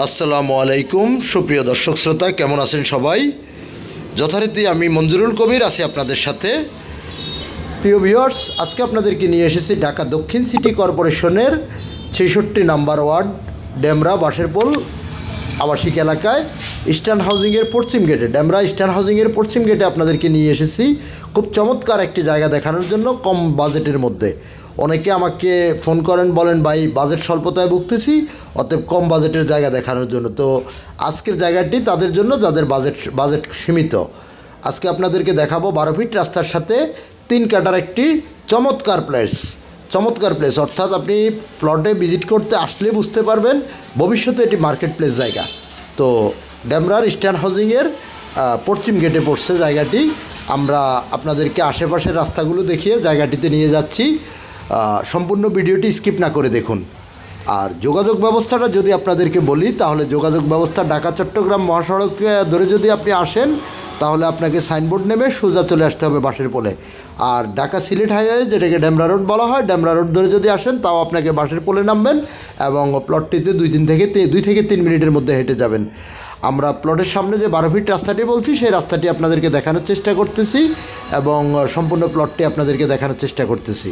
আসসালামু আলাইকুম, সুপ্রিয় দর্শক শ্রোতা, কেমন আছেন সবাই? যথারীতি আমি মঞ্জুরুল কবির আছি আপনাদের সাথে। প্রিয় ভিউয়ার্স আজকে আপনাদেরকে নিয়ে এসেছি ঢাকা দক্ষিণ সিটি কর্পোরেশনের ছেষট্টি নাম্বার ওয়ার্ড, ডেমরা বাসেরপোল আবাসিক এলাকায়, ইস্টার্ন হাউজিংয়ের পশ্চিম গেটে। ডেমরা ইস্টার্ন হাউজিংয়ের পশ্চিম গেটে আপনাদেরকে নিয়ে এসেছি। খুব চমৎকার একটি জায়গা দেখানোর জন্য কম বাজেটের মধ্যে। অনেকে আমাকে ফোন করেন, বলেন, ভাই, বাজেট স্বল্পতায় ভুগতেছি, অতএব কম বাজেটের জায়গা দেখানোর জন্য। তো আজকের জায়গাটি তাদের জন্য, যাদের বাজেট বাজেট সীমিত। আজকে আপনাদেরকে দেখাবো বারো ফিট রাস্তার সাথে তিন কাটার একটি চমৎকার প্লেস চমৎকার প্লেস অর্থাৎ আপনি প্লটে ভিজিট করতে আসলে বুঝতে পারবেন ভবিষ্যতে এটি মার্কেট প্লেস জায়গা। তো ড্যামরার স্ট্যান্ড হাউজিংয়ের পশ্চিম গেটে পড়ছে জায়গাটি। আমরা আপনাদেরকে আশেপাশের রাস্তাগুলো দেখিয়ে জায়গাটিতে নিয়ে যাচ্ছি। সম্পূর্ণ ভিডিওটি স্কিপ না করে দেখুন। আর যোগাযোগ ব্যবস্থাটা যদি আপনাদেরকে বলি, তাহলে যোগাযোগ ব্যবস্থা ঢাকা চট্টগ্রাম মহাসড়ক ধরে যদি আপনি আসেন, তাহলে আপনাকে সাইনবোর্ড নেমে সোজা চলে আসতে হবে বাসের পোলে। আর ঢাকা সিলেট হাইওয়ে, যেটাকে ড্যামরা রোড বলা হয় ড্যামরা রোড ধরে যদি আসেন, তাও আপনাকে বাসের পোলে নামবেন এবং প্লটটিতে দুই তিন থেকে দুই থেকে তিন মিনিটের মধ্যে হেঁটে যাবেন। আমরা প্লটের সামনে যে বারো ফিট রাস্তাটি বলছি, সেই রাস্তাটি আপনাদেরকে দেখানোর চেষ্টা করতেছি এবং সম্পূর্ণ প্লটটি আপনাদেরকে দেখানোর চেষ্টা করতেছি।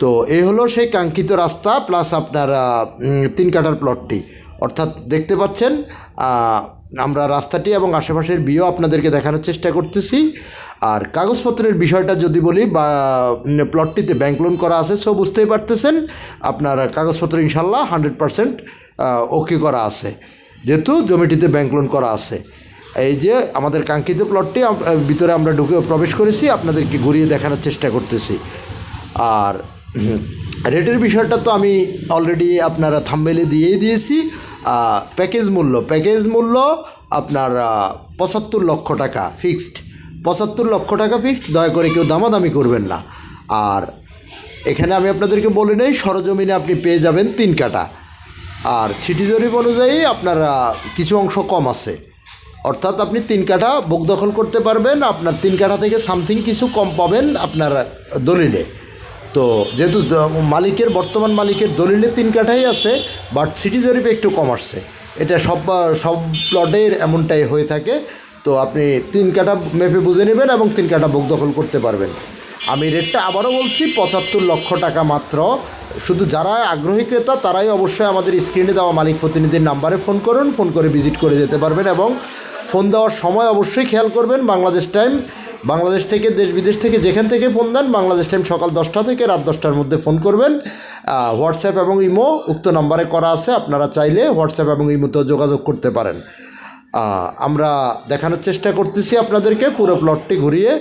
তো এই হলো সেই কাঙ্ক্ষিত রাস্তা প্লাস আপনার তিন কাটার প্লটটি অর্থাৎ দেখতে পাচ্ছেন আমরা রাস্তাটি এবং আশেপাশের বিও আপনাদেরকে দেখানোর চেষ্টা করতেছি। আর কাগজপত্রের বিষয়টা যদি বলি, বা প্লটটিতে ব্যাংক লোন করা আছে সো বুঝতেই পারতেছেন, আপনার কাগজপত্র ইনশাল্লাহ হান্ড্রেড পারসেন্ট ওকে করা আছে। যেহেতু জমিটিতে ব্যাংক লোন করা আছে। এই যে আমাদের কাঙ্ক্ষিত প্লটটি ভিতরে আমরা ঢুকে প্রবেশ করেছি, আপনাদেরকে ঘুরিয়ে দেখানোর চেষ্টা করতেছি। আর রেটের বিষয়টা তো আমি অলরেডি আপনারা থাম্বেলে দিয়েই দিয়েছি। প্যাকেজ মূল্য প্যাকেজ মূল্য আপনার পঁচাত্তর লক্ষ টাকা ফিক্সড পঁচাত্তর লক্ষ টাকা ফিক্সড দয়া করে কেউ দামাদামি করবেন না। আর এখানে আমি আপনাদেরকে বলে নেই, সরজমিনে আপনি পেয়ে যাবেন তিন কাটা আর সিটি জরিপ অনুযায়ী আপনার কিছু অংশ কম আছে। অর্থাৎ আপনি তিন কাঠা বুক দখল করতে পারবেন, আপনার তিন কাঠা থেকে সামথিং কিছু কম পাবেন আপনার দলিলে। তো যেহেতু মালিকের, বর্তমান মালিকের দলিলে তিন কাঠাই আছে বাট সিটি জরিপে একটু কম আসছে। এটা সব সব প্লটের এমনটাই হয়ে থাকে। তো আপনি তিন কাঠা মেপে বুঝে নেবেন এবং তিন কাঠা বুক দখল করতে পারবেন। আমি রেটটা আবারও বলছি, পঁচাত্তর লক্ষ টাকা মাত্র। শুধু যারা আগ্রহী ক্রেতা, তারাই অবশ্যই আমাদের স্ক্রিনে দেওয়া মালিক প্রতিনিধির নাম্বারে ফোন করুন ফোন করে ভিজিট করে যেতে পারবেন এবং ফোন দেওয়ার সময় অবশ্যই খেয়াল করবেন, বাংলাদেশ টাইম বাংলাদেশ থেকে, দেশ বিদেশ থেকে যেখান থেকে ফোন দেন, বাংলাদেশ টাইম সকাল দশটা থেকে রাত দশটার মধ্যে ফোন করবেন। হোয়াটসঅ্যাপ এবং ইমো উক্ত নাম্বারে করা আছে, আপনারা চাইলে হোয়াটসঅ্যাপ এবং ইমোতেও যোগাযোগ করতে পারেন। আমরা দেখানোর চেষ্টা করতেছি আপনাদেরকে পুরো প্লটটি ঘুরিয়ে।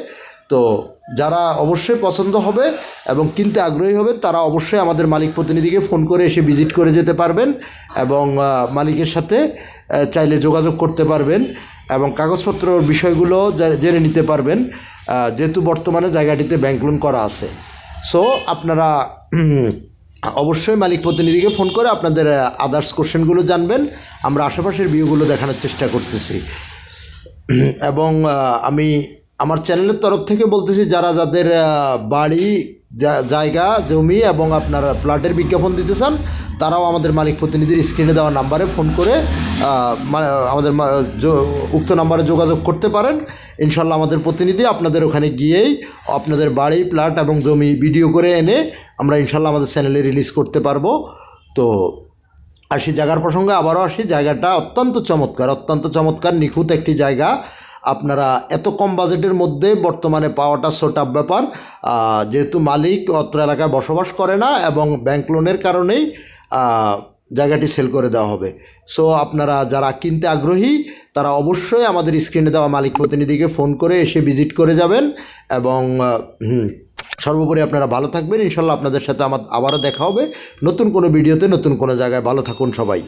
তো যারা অবশ্যই পছন্দ হবে এবং কিনতে আগ্রহী হবে তারা অবশ্যই আমাদের মালিক প্রতিনিধিকে ফোন করে এসে ভিজিট করে যেতে পারবেন এবং মালিকের সাথে চাইলে যোগাযোগ করতে পারবেন। এবং কাগজপত্র বিষয়গুলো জেনে নিতে পারবেন যেহেতু বর্তমানে জায়গাটিতে ব্যাংক লোন করা আছে। সো আপনারা অবশ্যই মালিক প্রতিনিধিকে ফোন করে আপনাদের আদার্স কোশ্চেনগুলো জানবেন। আমরা আশেপাশের ভিউগুলো দেখানোর চেষ্টা করতেছি। এবং আমি আমার চ্যানেলের তরফ থেকে বলতেছি, যারা যাদের বাড়ি জায়গা, জমি এবং আপনার প্লটের বিজ্ঞাপন দিতে চান, তারাও আমাদের মালিক প্রতিনিধির স্ক্রিনে দেওয়া নাম্বারে ফোন করে আমাদের উক্ত নাম্বারে যোগাযোগ করতে পারেন। ইনশাল্লাহ আমাদের প্রতিনিধি আপনাদের ওখানে গিয়েই আপনাদের বাড়ি প্লট এবং জমি ভিডিও করে এনে আমরা ইনশাল্লাহ আমাদের চ্যানেলে রিলিজ করতে পারব। তো আসি জায়গার প্রসঙ্গে আবারও আসি। জায়গাটা অত্যন্ত চমৎকার অত্যন্ত চমৎকার, নিখুঁত একটি জায়গা। আপনারা এত কম বাজেটের মধ্যে বর্তমানে পাওয়াটা সোটাপ ব্যাপার। যেহেতু মালিক অত্র এলাকায় বসবাস করে না এবং ব্যাংক লোনের কারণেই জায়গাটি সেল করে দেওয়া হবে। সো আপনারা যারা কিনতে আগ্রহী, তারা অবশ্যই আমাদের স্ক্রিনে দেওয়া মালিক প্রতিনিধিকে ফোন করে এসে ভিজিট করে যাবেন এবং সর্বোপরি আপনারা ভালো থাকবেন। ইনশাল্লাহ আপনাদের সাথে আমার, আবারও দেখা হবে। নতুন কোনো ভিডিওতে নতুন কোনো জায়গায়। ভালো থাকুন সবাই।